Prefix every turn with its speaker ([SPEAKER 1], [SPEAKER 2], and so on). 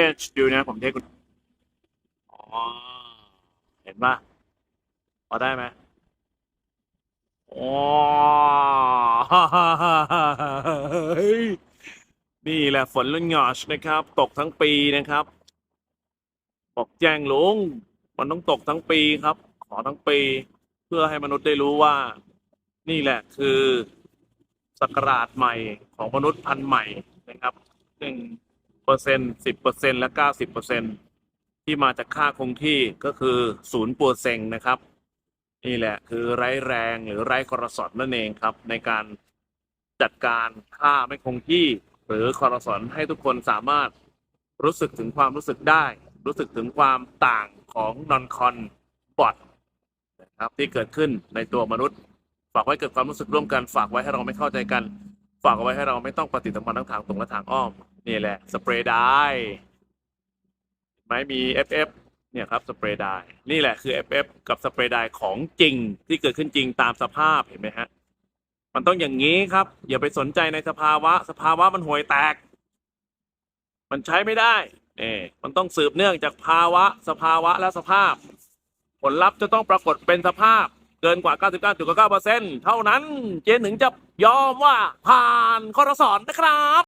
[SPEAKER 1] bench ดูนะ ผมเทคอ๋อ เห็นป่ะพอได้ไหมอ๋อนี่แหละฝนละหงอชนะครับ ตกทั้งปีนะครับ บอกแจ้งลุงมันต้องตกทั้งปีครับ ขอทั้งปี เพื่อให้มนุษย์ได้รู้ว่า นี่แหละคือสกราชใหม่ของมนุษย์พันธุ์ใหม่นะครับหนึ่ง เปอร์เซ็นสิบเปอร์เซ็นและเก้าสิบเปอร์เซ็นที่มาจากค่าคงที่ก็คือศูนย์ปอร์เซ็นนะครับ นี่แหละคือไร้แรงหรือไร้คอรสอนนั่นเองครับ ในการจัดการค่าไม่คงที่ หรือคอรสอนให้ทุกคนสามารถรู้สึกถึงความรู้สึกได้ รู้สึกถึงความต่างของนอนคอนบอทนะครับที่เกิดขึ้นในตัวมนุษย์ ฝากไว้เกิดความรู้สึกร่วมกันฝากไว้ให้เราไม่เข้าใจกัน ฝากเอาไว้ให้เราไม่ต้องปฏิสัมพันธ์ทั้งทางตรงและทางอ้อม นี่แหละ สเปรย์ได้เห็นไหมมี FF เนี่ยครับสเปรย์ได้นี่แหละคือ FF กับสเปรย์ได้ของจริงที่เกิดขึ้นจริงตามสภาพเห็นไหมฮะมันต้องอย่างนี้ครับ อย่าไปสนใจในสภาวะ สภาวะมันห่วยแตก มันใช้ไม่ได้เอ่มันต้องสืบเนื่องจากภาวะ สภาวะและสภาพ ผลลัพธ์จะต้องปรากฏเป็นสภาพเกินกว่า 99.9%เท่านั้น เจนถึงจะยอมว่าผ่านข้อทดสอบนะครับ